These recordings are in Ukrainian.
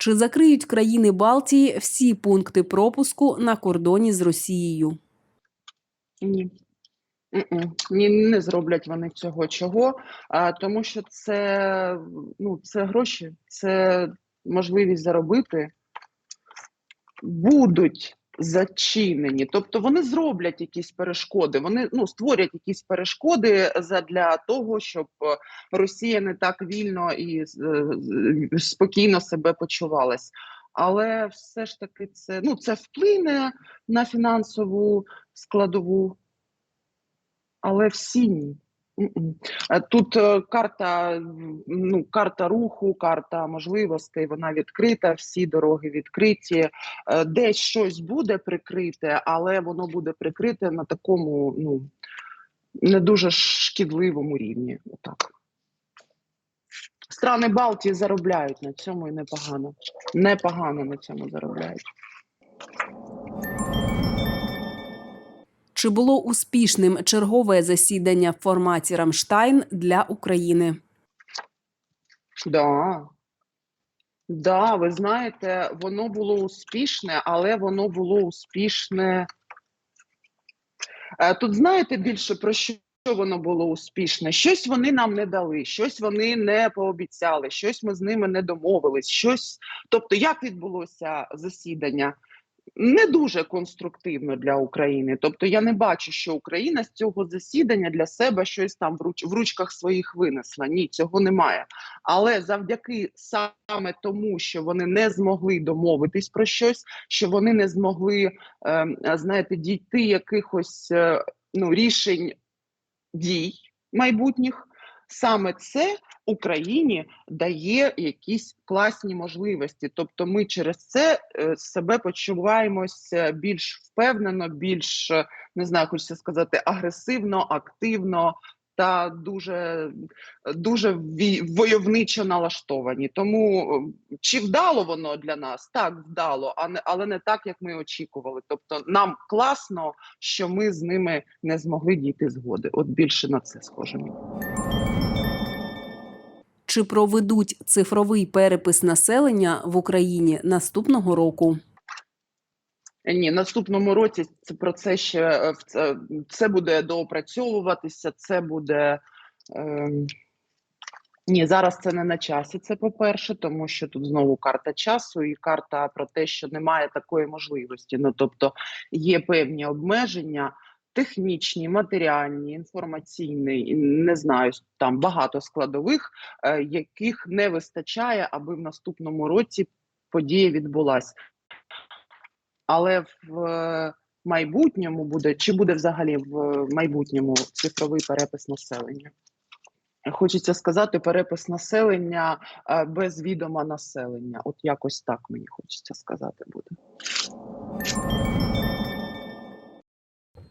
Чи закриють країни Балтії всі пункти пропуску на кордоні з Росією? Ні. Ні, не зроблять вони цього чого, а, тому що це, ну, це гроші, це можливість заробити. Будуть зачинені, тобто вони зроблять якісь перешкоди, вони ну, створять якісь перешкоди для того, щоб е, Росія не так вільно і е, спокійно себе почувалась. Але все ж таки це, ну, це вплине на фінансову складову але всі ні. Е, Тут е, карта, ну, карта руху, карта можливостей, вона відкрита, всі дороги відкриті. Е, Десь щось буде прикрите, але воно буде прикрите на такому, ну, не дуже шкідливому рівні. Отак. Страни Балтії заробляють на цьому і непогано. Непогано на цьому заробляють. Чи було успішним чергове засідання в форматі Рамштайн для України? Да. Да, ви знаєте, воно було успішне, але воно було успішне. Е, Тут знаєте більше про що воно було успішне? Щось вони нам не дали, щось вони не пообіцяли, щось ми з ними не домовились, щось. Тобто, як відбулося засідання? Не дуже конструктивно для України. Тобто, я не бачу, що Україна з цього засідання для себе щось там в, руч... в ручках своїх винесла. Ні, цього немає. Але завдяки саме тому, що вони не змогли домовитись про щось, що вони не змогли, е, знаєте, дійти якихось е, ну, рішень дій майбутніх, саме це Україні дає якісь класні можливості. Тобто, ми через це е, себе почуваємося більш впевнено, більш е, не знаю, хочеться сказати, агресивно, активно. Та дуже дуже войовничо налаштовані. Тому е, чи вдало воно для нас? Так, вдало, а не але не так, як ми очікували. Тобто, нам класно, що ми з ними не змогли дійти згоди. От більше на це схоже. Чи проведуть цифровий перепис населення в Україні наступного року? Е, Ні, наступному році це про це ще е, це буде доопрацьовуватися. Це буде е, ні, зараз це не на часі. Це по-перше, тому що тут знову карта часу і карта про те, що немає такої можливості. Ну тобто є певні обмеження. Технічні, матеріальні, інформаційні, не знаю, там багато складових, е, яких не вистачає, аби в наступному році подія відбулася. Але в е, майбутньому буде, чи буде взагалі в майбутньому цифровий перепис населення? Хочеться сказати, перепис населення е, без відома населення. От якось так мені хочеться сказати буде.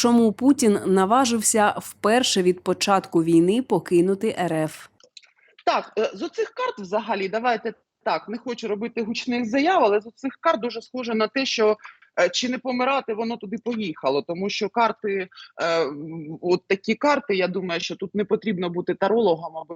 Чому Путін наважився вперше від початку війни покинути РФ? Так, е, з оцих карт взагалі, давайте так, не хочу робити гучних заяв, але з оцих карт дуже схоже на те, що е, чи не помирати, воно туди поїхало. Тому що карти, е, от такі карти, я думаю, що тут не потрібно бути тарологом, аби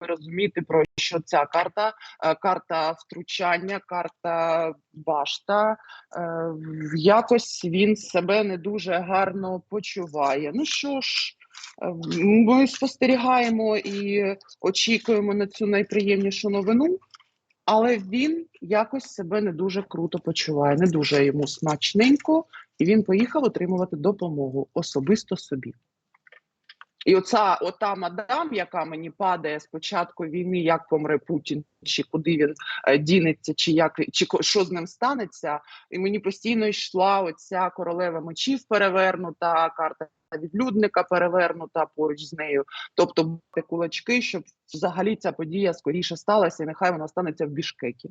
розуміти про що ця карта, Е, карта втручання, карта башта. Е, Якось він себе не дуже гарно почуває. Ну що ж, е, ми спостерігаємо і очікуємо на цю найприємнішу новину, але він якось себе не дуже круто почуває, не дуже йому смачненько, і він поїхав отримувати допомогу особисто собі. І оця ота мадам, яка мені падає з початку війни, як помре Путін, чи куди він е, дінеться, чи як чи що з ним станеться, і мені постійно йшла оця королева мечів перевернута, карта відлюдника перевернута поруч з нею. Тобто кулачки, щоб взагалі ця подія скоріше сталася, і нехай вона станеться в Бішкекі.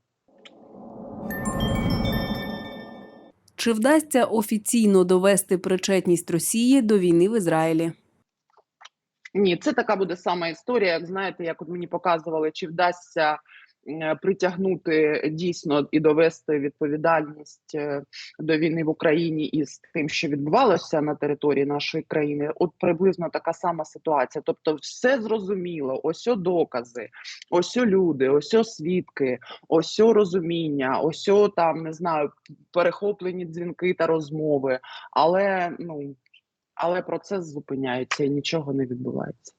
Чи вдасться офіційно довести причетність Росії до війни в Ізраїлі? Ні, це така буде сама історія. Як знаєте, як от мені показували, чи вдасться е, притягнути дійсно і довести відповідальність е, до війни в Україні із тим, що відбувалося на території нашої країни. От приблизно така сама ситуація. Тобто, все зрозуміло, ось о докази, ось о люди, ось о свідки, ось о розуміння, ось о там не знаю, перехоплені дзвінки та розмови. Але ну але процес зупиняється і нічого не відбувається.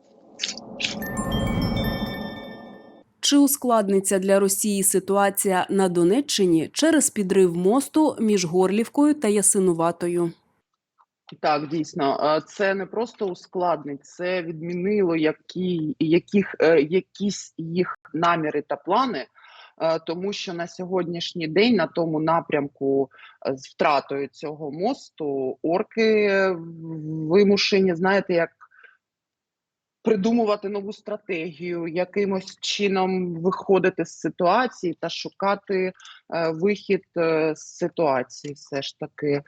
Чи ускладниться для Росії ситуація на Донеччині через підрив мосту між Горлівкою та Ясинуватою? Так, дійсно, це не просто ускладнить, це відмінило які, яких, е, якісь їх наміри та плани. Е, Тому що на сьогоднішній день на тому напрямку е, з втратою цього мосту орки е, вимушені, знаєте, як придумувати нову стратегію, якимось чином виходити з ситуації та шукати е, вихід е, з ситуації, все ж таки.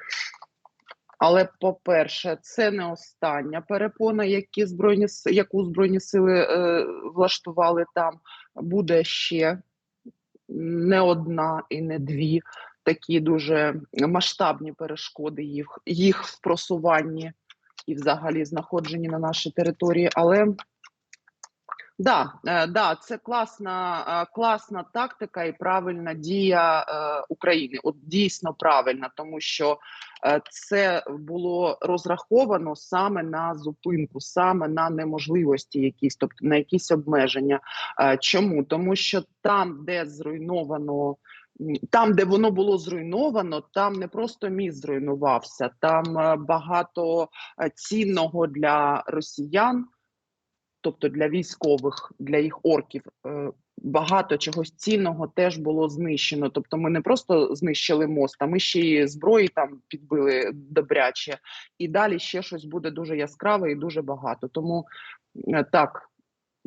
Але, по-перше, це не остання перепона, які збройні яку збройні сили е, влаштували там. Буде ще не одна і не дві такі дуже масштабні перешкоди їх, їх в просуванні і взагалі знаходженні на нашій території. Але да, е, да, це класна, е, класна тактика і правильна дія е, України. От дійсно правильна, тому що це було розраховано саме на зупинку, саме на неможливості, якісь, тобто на якісь обмеження. Чому? Тому що там, де зруйновано. Там, де воно було зруйновано, там не просто міст зруйнувався, там багато цінного для росіян, тобто для військових, для їх орків, е, багато чогось цінного теж було знищено. Тобто, ми не просто знищили мост, а ми ще й зброї там підбили добряче, і далі ще щось буде дуже яскраве і дуже багато. Тому е, так,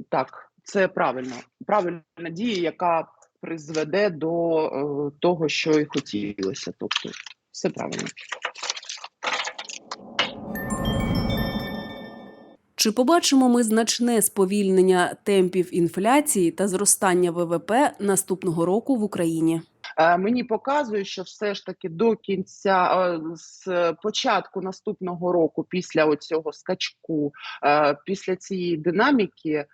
так, це правильно, правильна дія, яка призведе до е, того, що і хотілося. Тобто, все правильно. Чи побачимо ми значне сповільнення темпів інфляції та зростання ВВП наступного року в Україні? Е, Мені показує, що все ж таки до кінця е, з початку наступного року, після оцього скачку, е, після цієї динаміки,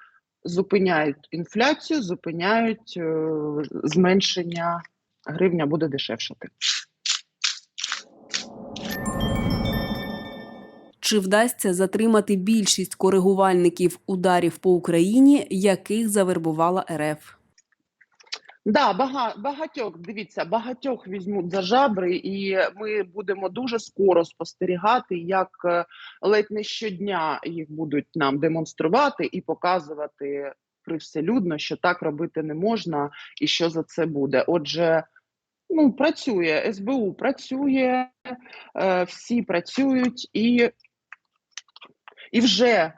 зупиняють інфляцію, зупиняють зменшення гривня буде дешевшати. Чи вдасться затримати більшість коригувальників ударів по Україні, яких завербувала РФ? Да, бага, багатьох дивіться, багатьох візьмуть за жабри, і ми будемо дуже скоро спостерігати, як е, ледь не щодня їх будуть нам демонструвати і показувати привселюдно, що так робити не можна, і що за це буде. Отже, ну працює СБУ, працює, е, всі працюють, і, і вже, е,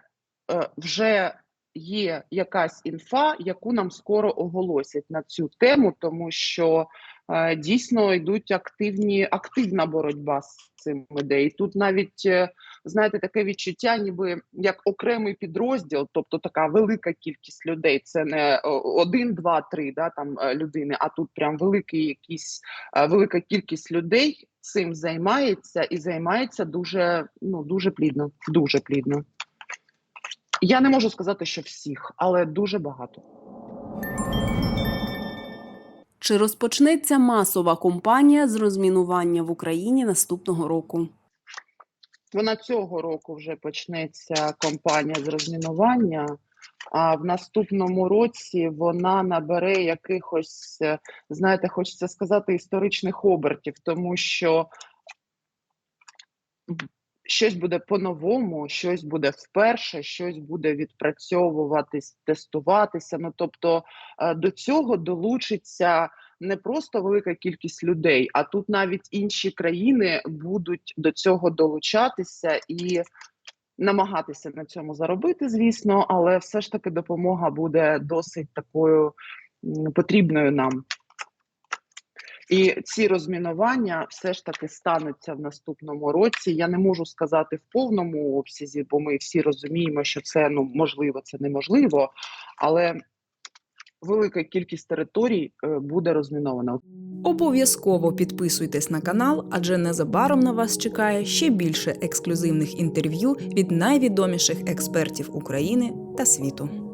вже є якась інфа, яку нам скоро оголосять на цю тему, тому що е, дійсно йдуть активні, активна боротьба з цим ідеєю. Тут навіть е, знаєте таке відчуття, ніби як окремий підрозділ, тобто така велика кількість людей. Це не один, два, три да, там людини, а тут прям великий якийсь е, велика кількість людей цим займається і займається дуже ну дуже плідно, дуже плідно. Я не можу сказати, що всіх, але дуже багато. Чи розпочнеться масова кампанія з розмінування в Україні наступного року? Вона цього року вже почнеться кампанія з розмінування. А в наступному році вона набере якихось, е, знаєте, хочеться сказати, історичних обертів, тому що щось буде по-новому, щось буде вперше, щось буде відпрацьовуватись, тестуватися. Ну тобто е, до цього долучиться не просто велика кількість людей, а тут навіть інші країни будуть до цього долучатися і намагатися на цьому заробити, звісно, але все ж таки допомога буде досить такою потрібною нам. І ці розмінування все ж таки стануться в наступному році. Я не можу сказати в повному обсязі, бо ми всі розуміємо, що це ну можливо, це неможливо, але велика кількість територій е, буде розмінована. Обов'язково підписуйтесь на канал, адже незабаром на вас чекає ще більше ексклюзивних інтерв'ю від найвідоміших експертів України та світу.